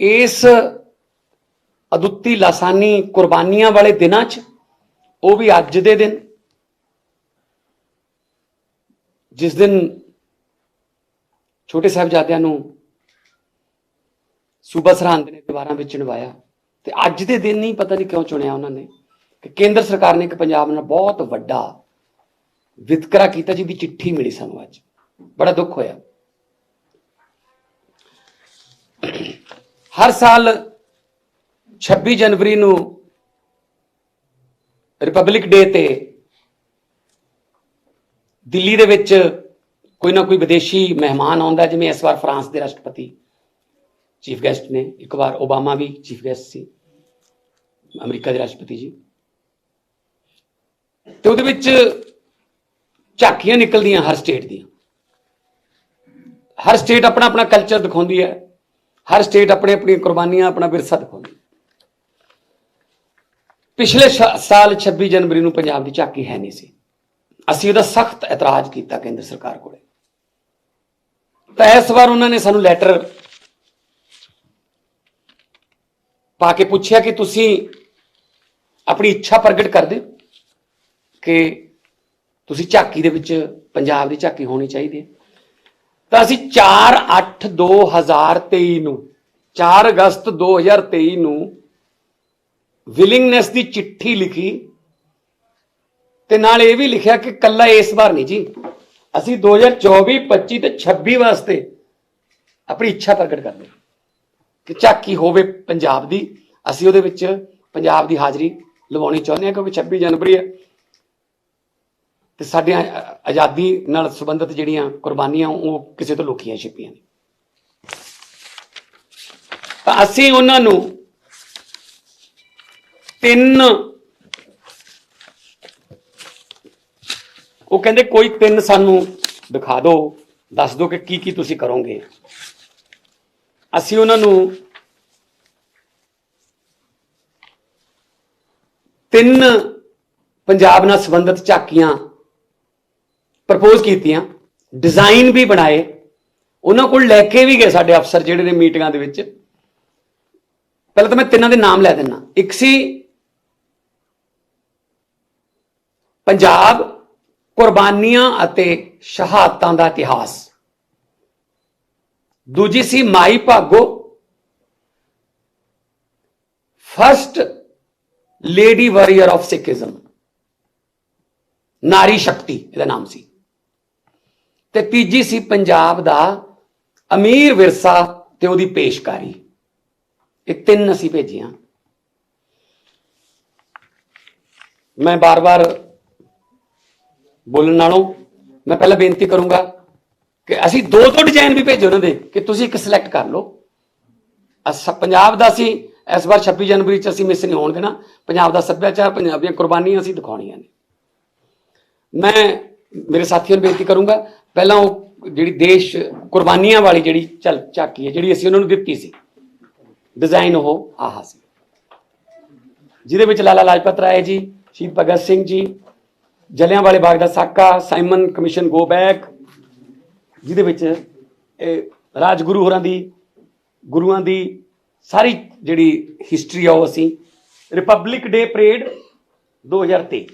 ਇਸ ਅਦੁੱਤੀ ਲਾਸਾਨੀ ਕੁਰਬਾਨੀਆਂ ਵਾਲੇ ਦਿਨਾਂ 'ਚ ਉਹ ਵੀ ਅੱਜ ਦੇ ਦਿਨ। ਜਿਸ ਦਿਨ ਛੋਟੇ ਸਾਹਿਬਜ਼ਾਦਿਆਂ ਨੂੰ ਸੂਬਾ ਸਰਹੰਦ ਨੇ ਦੀਵਾਰਾਂ ਵਿੱਚ ਨਿਭਾਇਆ ਤੇ ਅੱਜ ਦੇ ਦਿਨ ਨਹੀਂ ਪਤਾ ਨਹੀਂ ਕਿਉਂ ਚੁਣਿਆ ਉਹਨਾਂ ਨੇ ਕਿ ਕੇਂਦਰ ਸਰਕਾਰ ਨੇ ਇੱਕ ਪੰਜਾਬ ਨਾਲ ਬਹੁਤ ਵੱਡਾ ਵਿਤਕਰਾ ਕੀਤਾ ਜਿਹਦੀ ਚਿੱਠੀ ਮਿਲੀ ਸਾਨੂੰ ਅੱਜ। ਬੜਾ ਦੁੱਖ ਹੋਇਆ। ਹਰ ਸਾਲ 26 ਜਨਵਰੀ ਨੂੰ ਰਿਪਬਲਿਕ ਡੇ ਤੇ ਦਿੱਲੀ ਦੇ ਵਿੱਚ ਕੋਈ ਨਾ ਕੋਈ ਵਿਦੇਸ਼ੀ ਮਹਿਮਾਨ ਆਉਂਦਾ, ਜਿਵੇਂ ਇਸ ਵਾਰ ਫਰਾਂਸ ਦੇ ਰਾਸ਼ਟਰਪਤੀ ਚੀਫ ਗੈਸਟ ਨੇ, ਇੱਕ ਵਾਰ ਓਬਾਮਾ ਵੀ ਚੀਫ ਗੈਸਟ ਸੀ, ਅਮਰੀਕਾ ਦੇ ਰਾਸ਼ਟਰਪਤੀ ਜੀ। ਤੇ ਉਹਦੇ ਵਿੱਚ ਝਾਕੀਆਂ ਨਿਕਲਦੀਆਂ ਹਰ ਸਟੇਟ ਦੀਆਂ। ਹਰ ਸਟੇਟ ਆਪਣਾ ਆਪਣਾ ਕਲਚਰ ਦਿਖਾਉਂਦੀ ਹੈ। ਹਰ ਸਟੇਟ ਆਪਣੇ ਆਪਣੀਆਂ ਕੁਰਬਾਨੀਆਂ, ਆਪਣਾ ਵਿਰਸਾ ਦਿਖਾਉਂਦੀ ਪਿਛਲੇ ਸ਼- ਸਾਲ 26 ਜਨਵਰੀ ਨੂੰ ਪੰਜਾਬ ਦੀ ਝਾਕੀ ਹੈ ਨਹੀਂ ਸੀ। ਅਸੀਂ ਉਹਦਾ ਸਖਤ ਇਤਰਾਜ਼ ਕੀਤਾ ਕੇਂਦਰ ਸਰਕਾਰ ਕੋਲੇ। ਤਾਂ ਇਸ ਵਾਰ ਉਹਨਾਂ ਨੇ ਸਾਨੂੰ ਲੈਟਰ ਪਾ ਕੇ ਪੁੱਛਿਆ ਕਿ ਤੁਸੀਂ ਆਪਣੀ ਇੱਛਾ ਪ੍ਰਗਟ ਕਰਦੇ ਦਿਓ ਕਿ ਤੁਸੀਂ ਝਾਕੀ ਦੇ ਵਿੱਚ ਪੰਜਾਬ ਦੀ ਝਾਕੀ ਹੋਣੀ ਚਾਹੀਦੀ ਹੈ? ਤਾਂ ਅਸੀਂ 4 8 2023 ਨੂੰ 4 ਅਗਸਤ 2023 ਨੂੰ ਵਿਲਿੰਗਨੈਸ ਦੀ ਚਿੱਠੀ ਲਿਖੀ ਤੇ ਨਾਲ ਇਹ ਵੀ ਲਿਖਿਆ ਕਿ ਕੱਲਾ ਇਸ ਵਾਰ ਨਹੀਂ ਜੀ। ਅਸੀਂ 2024 25 ਤੇ 26 ਵਾਸਤੇ ਆਪਣੀ ਇੱਛਾ ਪ੍ਰਗਟ ਕਰਦੇ ਕਿ ਝਾਕੀ ਹੋਵੇ ਪੰਜਾਬ ਦੀ। ਅਸੀਂ ਉਹਦੇ ਵਿੱਚ ਪੰਜਾਬ ਦੀ ਹਾਜ਼ਰੀ ਲਵਾਉਣੀ ਚਾਹੁੰਦੇ ਹਾਂ ਕਿਉਂਕਿ 26 ਜਨਵਰੀ ਹੈ। ਤੇ ਸਾਡੀਆਂ ਆਜ਼ਾਦੀ ਨਾਲ ਸੰਬੰਧਿਤ ਜਿਹੜੀਆਂ ਕੁਰਬਾਨੀਆਂ, ਉਹ ਕਿਸੇ ਤੋਂ ਲੁਕੀਆਂ ਛਿਪੀਆਂ ਨੇ ਤਾਂ ਅਸੀਂ ਉਹਨਾਂ ਨੂੰ ਤਿੰਨ ਉਹ ਕਹਿੰਦੇ, ਕੋਈ ਤਿੰਨ ਸਾਨੂੰ ਦਿਖਾ ਦਿਓ, ਦੱਸ ਦਿਓ ਕਿ ਕੀ ਕੀ ਤੁਸੀਂ ਕਰੋਗੇ। ਅਸੀਂ ਉਹਨਾਂ ਨੂੰ ਤਿੰਨ ਪੰਜਾਬ ਨਾਲ ਸੰਬੰਧਿਤ ਝਾਕੀਆਂ ਪ੍ਰਪੋਜ਼ ਕੀਤੀਆਂ ਡਿਜ਼ਾਈਨ ਵੀ ਬਣਾਏ, ਉਹਨਾਂ ਕੋਲ ਲੈ ਕੇ ਵੀ ਗਏ ਸਾਡੇ ਅਫਸਰ ਜਿਹੜੇ ਨੇ ਮੀਟਿੰਗਾਂ ਦੇ ਵਿੱਚ। ਪਹਿਲਾਂ ਤਾਂ ਮੈਂ ਤਿੰਨਾਂ ਦੇ ਨਾਮ ਲੈ ਦਿੰਨਾ ਇੱਕ ਸੀ ਪੰਜਾਬ ਕੁਰਬਾਨੀਆਂ ਅਤੇ ਸ਼ਹਾਦਤਾਂ ਦਾ ਇਤਿਹਾਸ। ਦੂਜੀ ਸੀ Mai Bhago. First lady warrior of Sikhism ਨਾਰੀ ਸ਼ਕਤੀ, ਇਹਦਾ ਨਾਮ ਸੀ। ਤੇ ਤੀਜੀ ਸੀ ਪੰਜਾਬ ਦਾ ਅਮੀਰ ਵਿਰਸਾ ਤੇ ਉਹਦੀ ਪੇਸ਼ਕਾਰੀ। ਇਹ ਤਿੰਨ ਅਸੀਂ ਭੇਜੀਆਂ। ਮੈਂ ਬਾਰ-ਬਾਰ ਬੋਲਣ ਨਾਲੋਂ ਮੈਂ ਪਹਿਲਾਂ ਬੇਨਤੀ ਕਰੂੰਗਾ ਕਿ ਅਸੀਂ ਦੋ ਦੋ ਡਿਜ਼ਾਈਨ ਵੀ ਭੇਜੋ ਉਹਨਾਂ ਦੇ ਕਿ ਤੁਸੀਂ ਇੱਕ ਸਿਲੈਕਟ ਕਰ ਲਓ। ਅਸ ਪੰਜਾਬ ਦਾ ਅਸੀਂ ਇਸ ਵਾਰ 26 ਜਨਵਰੀ ਚ ਅਸੀਂ ਮਿਸ ਨਹੀਂ ਹੋਣ ਦੇਣਾ ਪੰਜਾਬ ਦਾ ਸੱਭਿਆਚਾਰ, ਪੰਜਾਬ ਦੀਆਂ ਕੁਰਬਾਨੀਆਂ ਅਸੀਂ ਦਿਖਾਉਣੀਆਂ ਨੇ। ਮੈਂ ਮੇਰੇ ਸਾਥੀਆਂ ਨੂੰ ਬੇਨਤੀ ਕਰੂੰਗਾ, ਪਹਿਲਾਂ ਉਹ ਜਿਹੜੀ ਦੇਸ਼ ਕੁਰਬਾਨੀਆਂ ਵਾਲੀ ਜਿਹੜੀ ਚੱਲ ਝਾਕੀ ਹੈ, ਜਿਹੜੀ ਅਸੀਂ ਉਹਨਾਂ ਨੂੰ ਦਿੱਤੀ ਸੀ ਡਿਜ਼ਾਈਨ ਉਹ ਆਹਾ ਸੀ। ਜਿਹਦੇ ਵਿੱਚ ਲਾਲਾ ਲਾਜਪਤ ਰਾਏ ਜੀ, ਸ਼ਹੀਦ ਭਗਤ ਸਿੰਘ ਜੀ, ਜਲਿਆਂਵਾਲੇ ਬਾਗ ਦਾ ਸਾਕਾ, ਸਾਈਮਨ ਕਮਿਸ਼ਨ ਗੋ ਬੈਕ ਜਿਹਦੇ ਵਿੱਚ ਇਹ ਰਾਜਗੁਰੂ ਹੋਰਾਂ ਦੀ, ਗੁਰੂਆਂ ਦੀ ਸਾਰੀ ਜਿਹੜੀ ਹਿਸਟਰੀ ਆ ਉਹ ਅਸੀਂ ਰਿਪਬਲਿਕ ਡੇ ਪਰੇਡ 2023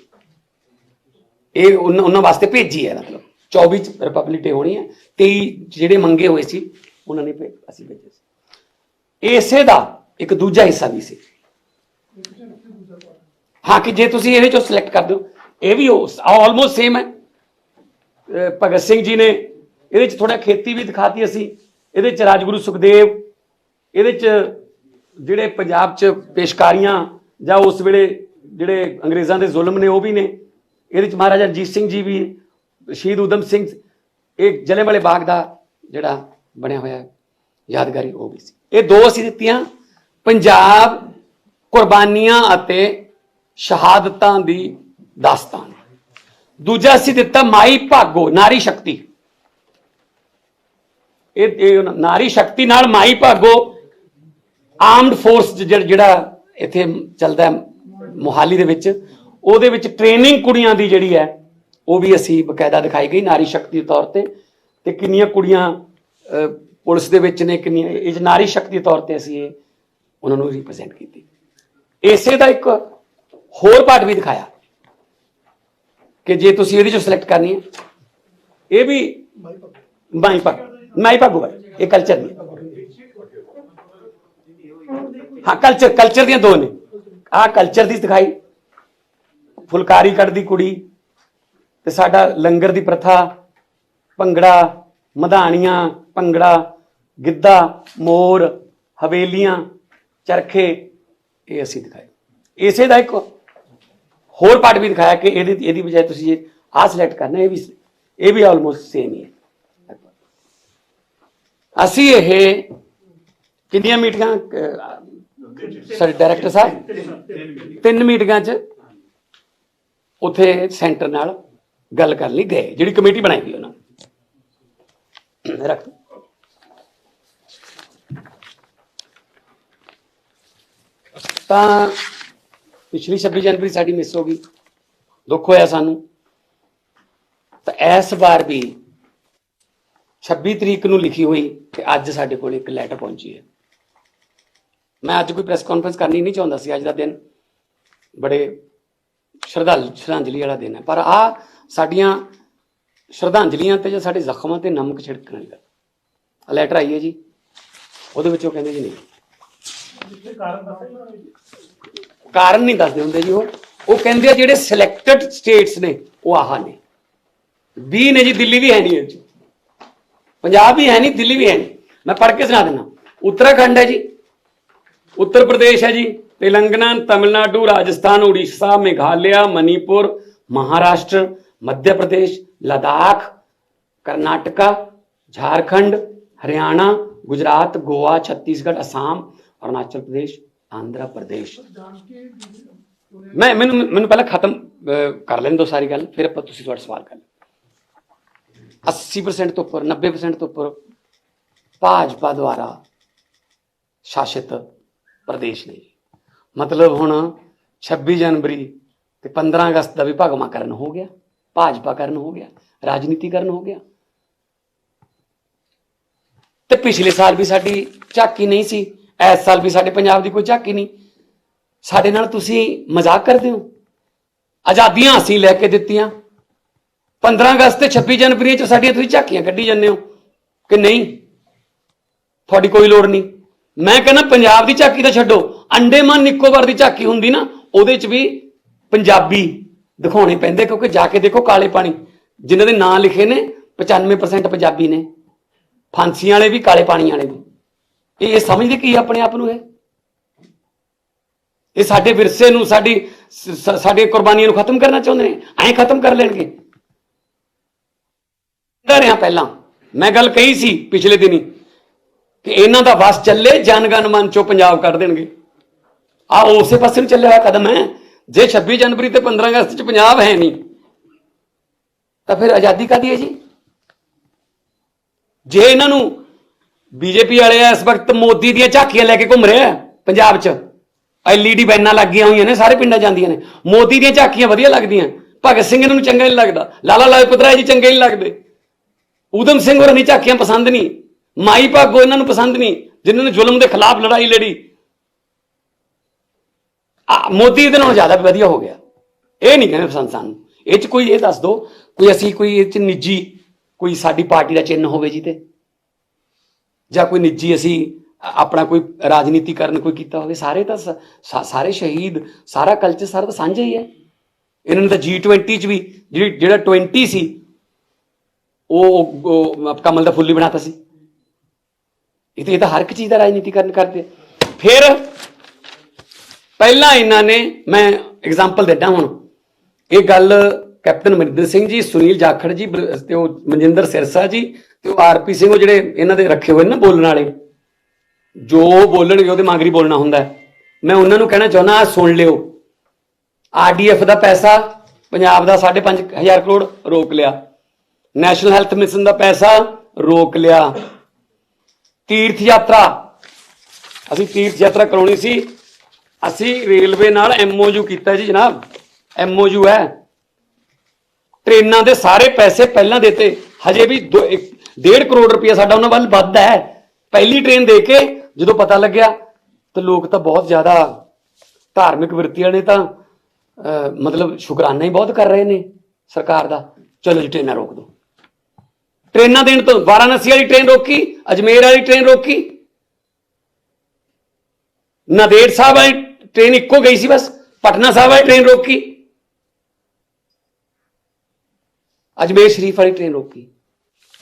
ਇਹ ਉਹਨਾਂ ਉਹਨਾਂ ਵਾਸਤੇ ਭੇਜੀ ਹੈ, ਮਤਲਬ। 24 ਚ ਰਿਪਬਲਿਕ ਡੇ ਹੋਣੀ ਹੈ 23 ਜਿਹੜੇ ਮੰਗੇ ਹੋਏ ਸੀ, ਉਹਨਾਂ ਨੇ ਭੇ- ਅਸੀਂ ਭੇਜੇ ਸੀ। ਇਸੇ ਦਾ ਇੱਕ ਦੂਜਾ ਹਿੱਸਾ ਵੀ ਸੀ। ਹਾਂ, ਕਿ ਜੇ ਤੁਸੀਂ ਇਹਦੇ ਚੋਂ ਸਿਲੈਕਟ ਕਰ ਦਿਓ, ਇਹ ਵੀ ਆਲਮੋਸਟ ਸੇਮ ਹੈ। ਭਗਤ ਸਿੰਘ ਜੀ ਨੇ ਇਹਦੇ ਚ ਥੋੜਾ ਖੇਤੀ ਵੀ ਦਿਖਾਤੀ ਅਸੀਂ। ਇਹਦੇ ਚ ਰਾਜਗੁਰੂ ਸੁਖਦੇਵ, ਇਹਦੇ ਚ ਜਿਹੜੇ ਪੰਜਾਬ ਚ ਪੇਸ਼ਕਾਰੀਆਂ ਜਾਂ ਉਸ ਵੇਲੇ ਜਿਹੜੇ ਅੰਗਰੇਜ਼ਾਂ ਦੇ ਜ਼ੁਲਮ ਨੇ, ਉਹ ਵੀ ਨੇ। ਇਹਦੇ ਚ ਮਹਾਰਾਜਾ ਰਣਜੀਤ ਸਿੰਘ ਜੀ ਵੀ, ਸ਼ਹੀਦ ਊਧਮ ਸਿੰਘ, ਇਹ ਜਲਿਆਂਵਾਲੇ ਬਾਗ ਦਾ ਜਿਹੜਾ ਬਣਿਆ ਹੋਇਆ ਯਾਦਗਾਰੀ ਉਹ ਵੀ ਸੀ। ਇਹ ਦੋ ਅਸੀਂ ਦਿੱਤੀਆਂ, ਪੰਜਾਬ ਕੁਰਬਾਨੀਆਂ ਅਤੇ ਸ਼ਹਾਦਤਾਂ ਦੀ ਦਾਸਤਾਨ। ਦੂਜਾ ਅਸੀਂ ਦਿੱਤਾ ਮਾਈ ਭਾਗੋ, ਨਾਰੀ ਸ਼ਕਤੀ। ਇਹ ਇਹ ਨਾਰੀ ਸ਼ਕਤੀ ਨਾਲ ਮਾਈ ਭਾਗੋ ਆਰਮਡ ਫੋਰਸ ਜਿਹੜਾ ਇੱਥੇ ਚੱਲਦਾ ਹੈ ਮੁਹਾਲੀ ਦੇ ਵਿੱਚ ਉਹਦੇ ਵਿੱਚ ਟ੍ਰੇਨਿੰਗ ਕੁੜੀਆਂ ਦੀ ਜਿਹੜੀ ਹੈ, ਉਹ ਵੀ ਅਸੀਂ ਬਕਾਇਦਾ ਦਿਖਾਈ ਗਈ ਨਾਰੀ ਸ਼ਕਤੀ ਦੇ ਤੌਰ ਤੇ। ਤੇ ਕਿੰਨੀਆਂ ਕੁੜੀਆਂ ਪੁਲਿਸ ਦੇ ਵਿੱਚ ਨੇ, ਕਿੰਨੀਆਂ, ਇਹ ਨਾਰੀ ਸ਼ਕਤੀ ਦੇ ਤੌਰ ਤੇ ਅਸੀਂ ਇਹ ਉਹਨਾਂ ਨੂੰ ਰਿਪਰੈਜ਼ੈਂਟ ਕੀਤੀ। ਇਸੇ ਦਾ ਇੱਕ ਹੋਰ ਪਾਰਟ ਵੀ ਦਿਖਾਇਆ ਕਿ ਜੇ ਤੁਸੀਂ ਇਹਦੇ ਚੋਂ ਸਿਲੈਕਟ ਕਰਨੀ ਹੈ, ਇਹ ਵੀ ਮਾਈ ਪੱਗ ਮਾਈ ਪੱਗ ਇਹ ਕਲਚਰ ਦੀ ਹਾਂ ਕਲਚਰ ਕਲਚਰ ਦੀਆਂ ਦੋ ਨੇ। ਆਹ ਕਲਚਰ ਦੀ ਦਿਖਾਈ ਫੁਲਕਾਰੀ ਕੱਢਦੀ ਕੁੜੀ ਤੇ ਸਾਡਾ ਲੰਗਰ ਦੀ ਪ੍ਰਥਾ ਭੰਗੜਾ ਮਧਾਣੀਆਂ ਭੰਗੜਾ ਗਿੱਧਾ ਮੋਰ ਹਵੇਲੀਆਂ ਚਰਖੇ ਇਹ ਅਸੀਂ ਦਿਖਾਏ। ਇਸੇ ਦਾ ਇੱਕ ਹੋਰ ਪਾਰਟ ਵੀ ਦਿਖਾਇਆ ਕਿ ਇਹਦੀ ਇਹਦੀ ਬਜਾਏ ਤੁਸੀਂ ਇਹ ਆਹ ਸਿਲੈਕਟ ਕਰਨਾ ਇਹ ਵੀ ਇਹ ਵੀ ਆਲਮੋਸਟ ਸੇਮ ਹੀ ਹੈ। ਅਸੀਂ ਇਹ ਕਿੰਨੀਆਂ ਮੀਟਿੰਗਾਂ ਅਹ, ਡਾਇਰੈਕਟਰ ਸਾਹਿਬ? ਤਿੰਨ ਮੀਟਿੰਗਾਂ 'ਚ ਉੱਥੇ ਸੈਂਟਰ ਨਾਲ ਗੱਲ ਕਰਨ ਲਈ ਗਏ, ਜਿਹੜੀ ਕਮੇਟੀ ਬਣਾਈ ਗਈ ਉਹਨਾਂ ਰੱਖ। ਤਾਂ ਪਿਛਲੀ 26 ਜਨਵਰੀ ਸਾਡੀ ਮਿਸ ਹੋ ਗਈ, ਦੁੱਖ ਹੋਇਆ ਸਾਨੂੰ। ਤਾਂ ਇਸ ਵਾਰ ਵੀ 26 ਤਰੀਕ ਨੂੰ ਲਿਖੀ ਹੋਈ ਤੇ ਅੱਜ ਸਾਡੇ ਕੋਲ ਇੱਕ ਲੈਟਰ ਪਹੁੰਚੀ ਹੈ। ਮੈਂ ਅੱਜ ਕੋਈ ਪ੍ਰੈਸ ਕਾਨਫਰੰਸ ਕਰਨੀ ਨਹੀਂ ਚਾਹੁੰਦਾ ਸੀ, ਅੱਜ ਦਾ ਦਿਨ ਬੜੇ ਸ਼ਰਧਾਲ, ਸ਼ਰਧਾਂਜਲੀ ਵਾਲਾ ਦਿਨ ਹੈ। ਪਰ ਆ ਸਾਡੀਆਂ ਸ਼ਰਧਾਂਜਲੀਆਂ ਤੇ ਜਾਂ ਸਾਡੇ ਜ਼ਖਮਾਂ ਤੇ ਨਮਕ ਛਿੜਕਣ ਵਾਲੀ ਗੱਲ। ਲੈਟਰ ਆਈ ਹੈ ਜੀ। ਉਹਦੇ ਵਿੱਚ ਉਹ ਕਹਿੰਦੇ ਜੀ ਨਹੀਂ। ਕਾਰਨ ਨਹੀਂ ਦੱਸਦੇ ਹੁੰਦੇ ਜੀ ਉਹ। ਉਹ ਕਹਿੰਦੇ ਆ ਜਿਹੜੇ ਸਿਲੈਕਟਡ ਸਟੇਟਸ ਨੇ, ਉਹ ਆਹ ਨੇ। 20 ਨੇ ਜੀ, ਦਿੱਲੀ ਵੀ ਹੈ ਨਹੀਂ ਇਹ ਪੰਜਾਬ ਵੀ ਹੈ ਨਹੀਂ, ਦਿੱਲੀ ਵੀ ਹੈ ਨਹੀਂ। ਮੈਂ ਪੜ੍ਹ ਕੇ ਸੁਣਾ ਦਿੰਦਾ। ਉੱਤਰਾਖੰਡ ਹੈ ਜੀ। ਉੱਤਰ ਪ੍ਰਦੇਸ਼ ਹੈ ਜੀ। तेलंगाना, तमिलनाडु, राजस्थान, उड़ीसा, मेघालय, मणिपुर, महाराष्ट्र, मध्य प्रदेश, लद्दाख, कर्नाटका, झारखंड, हरियाणा, गुजरात, गोवा, छत्तीसगढ़, असम, अरुणाचल प्रदेश, आंध्र प्रदेश। मैं मैं मैं पहले खत्म कर लें दो सारी गल, फिर आप थोड़ा सवाल कर अस्सी परसेंट तो उपर नब्बे परसेंट तो उपर भाजपा द्वारा शासित प्रदेश नहीं ਮਤਲਬ ਹੁਣ 26 ਜਨਵਰੀ ਤੇ 15 ਅਗਸਤ ਦਾ ਵੀ ਭਗਵਾਕਰਨ ਹੋ ਗਿਆ ਭਾਜਪਾ ਕਰਨ ਹੋ ਗਿਆ, ਰਾਜਨੀਤੀਕਰਨ ਹੋ ਗਿਆ। ਤੇ ਪਿਛਲੇ ਸਾਲ ਵੀ ਸਾਡੀ ਝਾਕੀ ਨਹੀਂ ਸੀ ਇਸ ਸਾਲ ਵੀ ਸਾਡੇ ਪੰਜਾਬ ਦੀ ਕੋਈ ਝਾਕੀ ਨਹੀਂ। ਸਾਡੇ ਨਾਲ ਤੁਸੀਂ ਮਜ਼ਾਕ ਕਰਦੇ ਹੋ। ਆਜ਼ਾਦੀਆਂ ਅਸੀਂ ਲੈ ਕੇ ਦਿੱਤੀਆਂ। 15 ਅਗਸਤ ਤੇ 26 ਜਨਵਰੀ ਚ ਸਾਡੀਆਂ ਤੁਸੀਂ ਝਾਕੀਆਂ ਕੱਢੀ ਜਾਂਦੇ ਹੋ ਕਿ ਨਹੀਂ? ਤੁਹਾਡੀ ਕੋਈ ਲੋੜ ਨਹੀਂ। ਮੈਂ ਕਹਿੰਦਾ ਪੰਜਾਬ ਦੀ ਝਾਕੀ ਤਾਂ ਛੱਡੋ। ਅੰਡੇਮਾਨ ਨਿਕੋਬਾਰ ਦੀ ਝਾਕੀ ਹੁੰਦੀ ਨਾ, ਉਹਦੇ ਚ ਵੀ ਪੰਜਾਬੀ ਦਿਖਾਉਣੇ ਪੈਂਦੇ, ਕਿਉਂਕਿ ਜਾ ਕੇ ਦੇਖੋ ਕਾਲੇ ਪਾਣੀ, ਜਿਨ੍ਹਾਂ ਦੇ ਨਾਂ ਲਿਖੇ ਨੇ 95% ਪੰਜਾਬੀ ਨੇ। ਫਾਂਸੀ ਵਾਲੇ ਵੀ, ਕਾਲੇ ਪਾਣੀ ਵਾਲੇ ਵੀ। ਇਹ ਸਮਝਦੇ ਕੀ ਆਪਣੇ ਆਪ ਨੂੰ ਇਹ? ਇਹ ਸਾਡੇ ਵਿਰਸੇ ਨੂੰ, ਸਾਡੀ, ਸ- ਸਾਡੀਆਂ ਕੁਰਬਾਨੀਆਂ ਨੂੰ ਖਤਮ ਕਰਨਾ ਚਾਹੁੰਦੇ ਨੇ, ਐਂ ਖਤਮ ਕਰ ਲੈਣਗੇ। ਕਰ ਰਿਹਾ ਪਹਿਲਾਂ, ਮੈਂ ਗੱਲ ਕਹੀ ਸੀ ਪਿਛਲੇ ਦਿਨੀ, ਕਿ ਇਹਨਾਂ ਦਾ ਵਸ ਚੱਲੇ ਜਨਗਨ ਮਨ ਚੋਂ ਪੰਜਾਬ ਕੱਢ ਦੇਣਗੇ। ਆ ਉਸੇ ਪਾਸੇ ਨੂੰ ਚੱਲਿਆ ਹੋਇਆ ਕਦਮ ਹੈ। ਜੇ 26 ਜਨਵਰੀ ਤੇ 15 ਅਗਸਤ ਚ ਪੰਜਾਬ ਹੈ ਨਹੀਂ, ਤਾਂ ਫਿਰ ਆਜ਼ਾਦੀ ਕਾਦੀ ਹੈ ਜੀ? ਜੇ ਇਹਨਾਂ ਨੂੰ ਬੀਜੇਪੀ ਵਾਲੇ ਇਸ ਵਕਤ ਮੋਦੀ ਦੀਆਂ ਝਾਕੀਆਂ ਲੈ ਕੇ ਘੁੰਮ ਰਹੇ ਆ ਪੰਜਾਬ 'ਚ, ਐਲਈਡੀ ਬੈਨਾਂ ਲੱਗੀਆਂ ਹੋਈਆਂ ਨੇ, ਸਾਰੇ ਪਿੰਡਾਂ ਜਾਂਦੀਆਂ ਨੇ, ਮੋਦੀ ਦੀਆਂ ਝਾਕੀਆਂ ਵਧੀਆ ਲੱਗਦੀਆਂ, ਭਗਤ ਸਿੰਘ ਇਹਨਾਂ ਨੂੰ ਚੰਗਾ ਨਹੀਂ ਲੱਗਦਾ, ਲਾਲਾ ਲਾਜਪਤ ਰਾਏ ਜੀ ਚੰਗੇ ਨਹੀਂ ਲੱਗਦੇ, ਊਧਮ ਸਿੰਘ ਹੋਰਾਂ ਦੀ ਝਾਕੀਆਂ ਪਸੰਦ ਨਹੀਂ, ਮਾਈ ਭਾਗੋ ਇਹਨਾਂ ਨੂੰ ਪਸੰਦ ਨਹੀਂ, ਜਿਨ੍ਹਾਂ ਨੇ ਜ਼ੁਲਮ ਦੇ ਖਿਲਾਫ ਲੜਾਈ ਲੜੀ ਆ, ਮੋਦੀ ਦੇ ਨਾਲੋਂ ਜ਼ਿਆਦਾ ਵਧੀਆ ਹੋ ਗਿਆ। ਇਹ ਨਹੀਂ ਕਹਿੰਦੇ ਪਸੰਦ ਸਾਨੂੰ। ਇਹ ਚ ਕੋਈ ਇਹ ਦੱਸ ਦਿਓ ਕੋਈ ਅਸੀਂ ਕੋਈ ਇਹ ਚ ਨਿੱਜੀ, ਕੋਈ ਸਾਡੀ ਪਾਰਟੀ ਦਾ ਚਿੰਨ੍ਹ ਹੋਵੇ ਜੀ ਤੇ। ਜਾਂ ਕੋਈ ਨਿੱਜੀ ਅਸੀਂ ਆਪਣਾ ਕੋਈ ਰਾਜਨੀਤੀਕਰਨ ਕੋਈ ਕੀਤਾ ਹੋਵੇ, ਸਾਰੇ ਤਾਂ ਸਾਰੇ ਸ਼ਹੀਦ, ਸਾਰਾ ਕਲਚਰ ਸਾਰਾ ਤਾਂ ਸਾਂਝਾ ਹੀ ਹੈ। ਇਹਨਾਂ ਨੇ ਤਾਂ G20 ਚ ਵੀ, ਜਿਹੜੀ, ਜਿਹੜਾ 20 ਸੀ, ਉਹ ਕਮਲ ਦਾ ਫੁੱਲੀ ਹੀ ਬਣਾਤਾ ਸੀ। ਇਹ ਤਾਂ ਇਹ ਤਾਂ ਹਰ ਇੱਕ ਚੀਜ਼ ਦਾ ਰਾਜਨੀਤੀਕਰਨ ਕਰਦੇ ਫਿਰ ਪਹਿਲਾਂ ਇਹਨਾਂ ਨੇ, ਮੈਂ ਐਗਜ਼ਾਮਪਲ ਦਿੰਦਾ ਹੁਣ। ਇਹ ਗੱਲ ਕੈਪਟਨ ਅਮਰਿੰਦਰ ਸਿੰਘ ਜੀ, ਸੁਨੀਲ ਜਾਖੜ ਜੀ ਬਲ- ਤੇ ਉਹ ਮਨਜਿੰਦਰ ਸਿਰਸਾ ਜੀ, ਤੇ ਉਹ ਆਰਪੀ ਸਿੰਘ, ਉਹ ਜਿਹੜੇ ਇਹਨਾਂ ਦੇ ਰੱਖੇ ਹੋਏ ਨੇ ਨਾ ਬੋਲਣ ਵਾਲੇ। ਜੋ ਬੋਲਣਗੇ ਉਹਦੇ ਮਾਗਰੀ ਬੋਲਣਾ ਹੁੰਦਾ ਮੈਂ ਉਹਨਾਂ ਨੂੰ ਕਹਿਣਾ ਚਾਹੁੰਦਾ ਆ ਸੁਣ ਲਿਓ। ਆਰਡੀਐਫ ਦਾ ਪੈਸਾ, ਪੰਜਾਬ ਦਾ 5.5000 ਕਰੋੜ ਰੋਕ ਲਿਆ। ਨੈਸ਼ਨਲ ਹੈਲਥ ਮਿਸ਼ਨ ਦਾ ਪੈਸਾ ਰੋਕ ਲਿਆ। ਤੀਰਥ ਯਾਤਰਾ। ਅਸੀਂ ਤੀਰਥ ਯਾਤਰਾ ਕਰਾਉਣੀ ਸੀ। ਅਸੀਂ ਰੇਲਵੇ ਨਾਲ ਐਮਓਯੂ ਕੀਤਾ ਜੀ ਜਨਾਬ। ਐਮਓਯੂ ਹੈ। ਟ੍ਰੇਨਾਂ ਦੇ ਸਾਰੇ ਪੈਸੇ ਪਹਿਲਾਂ ਦਿੱਤੇ। ਹਜੇ ਵੀ ਦੋ- ਇੱਕ- 1.5 ਕਰੋੜ ਰੁਪਇਆ ਸਾਡਾ ਉਹਨਾਂ ਵੱਲ ਵੱਧਦਾ ਹੈ। ਪਹਿਲੀ ਟ੍ਰੇਨ ਦੇ ਕੇ ਜਦੋਂ ਪਤਾ ਲੱਗਿਆ ਤਾਂ ਲੋਕ ਤਾਂ ਬਹੁਤ ਜ਼ਿਆਦਾ ਧਾਰਮਿਕ ਵਰਤੀਆਂ ਨੇ ਤਾਂ ਮਤਲਬ ਸ਼ੁਕਰਾਨਾ ਹੀ ਬਹੁਤ ਕਰ ਰਹੇ ਨੇ ਸਰਕਾਰ ਦਾ। ਚਲੋ ਜੀ, ਟ੍ਰੇਨਾਂ ਰੋਕ ਦਿਓ। ਟ੍ਰੇਨਾਂ ਦੇਣ ਤੋਂ ਵਾਰਾਣਸੀ ਵਾਲੀ ਟ੍ਰੇਨ ਰੋਕੀ, ਅਜਮੇਰ ਵਾਲੀ ਟ੍ਰੇਨ ਰੋਕੀ। ਨਦੇੜ ਸਾਹਿਬ ਵਾਲੀ ਟ੍ਰੇਨ ਇੱਕੋ ਗਈ ਸੀ ਬਸ, ਪਟਨਾ ਸਾਹਿਬ ਵਾਲੀ ਟ੍ਰੇਨ ਰੋਕੀ। ਅਜਮੇਰ ਸ਼ਰੀਫ ਵਾਲੀ ਟ੍ਰੇਨ ਰੋਕੀ।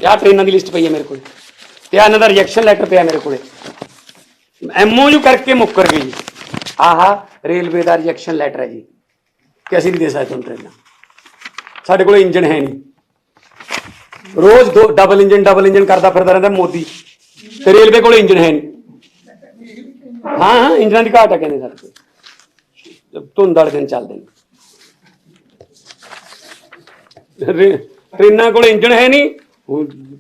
ਆਹ ਟ੍ਰੇਨਾਂ ਦੀ ਲਿਸਟ ਪਈ ਹੈ ਮੇਰੇ ਕੋਲ। ਤੇ ਆਹ ਇਹਨਾਂ ਦਾ ਰਿਜੈਕਸ਼ਨ ਲੈਟਰ ਪਿਆ ਮੇਰੇ ਕੋਲੇ। ਐਮਓਯੂ ਕਰਕੇ ਮੁੱਕਰ ਗਈ ਜੀ। ਆਹਾ ਰੇਲਵੇ ਦਾ ਰਿਜੈਕਸ਼ਨ ਲੈਟਰ ਹੈ ਜੀ। ਕਿ ਅਸੀਂ ਨਹੀਂ ਦੇ ਸਕਦੇ ਤੁਹਾਨੂੰ ਟ੍ਰੇਨਾਂ ਸਾਡੇ ਕੋਲ ਇੰਜਨ ਹੈ ਨਹੀਂ। ਰੋਜ਼ ਦੋ ਡਬਲ ਇੰਜਨ ਡਬਲ ਇੰਜਨ ਕਰਦਾ ਫਿਰਦਾ ਰਹਿੰਦਾ ਮੋਦੀ। ਤੇ ਰੇਲਵੇ ਕੋਲ ਇੰਜਨ ਹੈ ਨਹੀਂ। ਹਾਂ ਹਾਂ ਇੰਜਨਾਂ ਦੀ ਘਾਟ ਹੈ ਕਹਿੰਦੇ ਸਾਡੇ ਧੁੰਦ ਵਾਲੇ ਦਿਨ ਚੱਲਦੇ ਨੇ। ਟ੍ਰੇਨਾਂ ਕੋਲ ਇੰਜਨ ਹੈ ਨਹੀਂ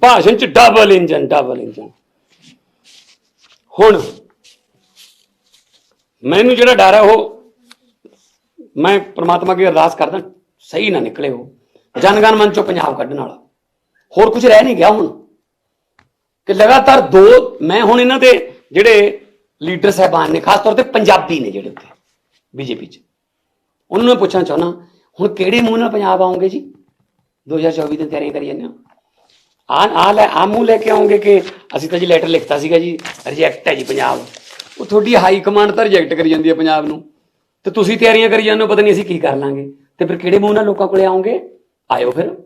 ਭਾਸ਼ਣ ਚ ਡਬਲ ਇੰਜਨ ਡਬਲ ਇੰਜਨ ਹੁਣ ਮੈਨੂੰ ਜਿਹੜਾ ਡਰ ਹੈ, ਉਹ ਮੈਂ ਪ੍ਰਮਾਤਮਾ ਅੱਗੇ ਅਰਦਾਸ ਕਰਦਾ, ਸਹੀ ਨਾ ਨਿਕਲੇ ਉਹ। ਜਨਗਣ ਮਨ ਚੋਂ ਪੰਜਾਬ ਕੱਢਣ ਵਾਲਾ। ਹੋਰ ਕੁਝ ਰਹਿ ਨਹੀਂ ਗਿਆ ਹੁਣ। ਕਿ ਲਗਾਤਾਰ ਦੋ, ਮੈਂ ਹੁਣ ਇਹਨਾਂ ਦੇ ਜਿਹੜੇ ਲੀਡਰ ਸਾਹਿਬਾਨ ਨੇ, ਖਾਸ ਤੌਰ ਤੇ ਪੰਜਾਬੀ ਨੇ ਜਿਹੜੇ ਉੱਤੇ ਬੀਜੇਪੀ ਚ। ਉਹਨਾਂ ਨੂੰ ਮੈਂ ਪੁੱਛਣਾ ਚਾਹੁੰਦਾ, ਹੁਣ ਕਿਹੜੇ ਮੂੰਹ ਨਾਲ ਪੰਜਾਬ ਆਉਂਗੇ ਜੀ? 2024 ਦੀ ਤਿਆਰੀ ਕਰੀ ਜਾਂਦੇ ਹੋ। ਆ ਆ ਲੈ ਆ ਮੂੰਹ ਲੈ ਕੇ ਆਉਂਗੇ ਕਿ ਅਸੀਂ ਤਾਂ ਜੀ ਲੈਟਰ ਲਿਖਤਾ ਸੀਗਾ ਜੀ ਰਿਜੈਕਟ ਹੈ ਜੀ ਪੰਜਾਬ। ਉਹ ਤੁਹਾਡੀ ਹਾਈ ਕਮਾਂਡ ਤਾਂ ਰਿਜੈਕਟ ਕਰੀ ਜਾਂਦੀ ਹੈ ਪੰਜਾਬ ਨੂੰ। ਤੇ ਤੁਸੀਂ ਤਿਆਰੀਆਂ ਕਰੀ ਜਾਂਦੇ ਹੋ, ਪਤਾ ਨਹੀਂ ਅਸੀਂ ਕੀ ਕਰ ਲਾਂਗੇ। ਤੇ ਫਿਰ ਕਿਹੜੇ ਮੂੰਹ ਨਾਲ ਲੋਕਾਂ ਕੋਲੇ ਆਉਂਗੇ? ਆਇਓ ਫਿਰ।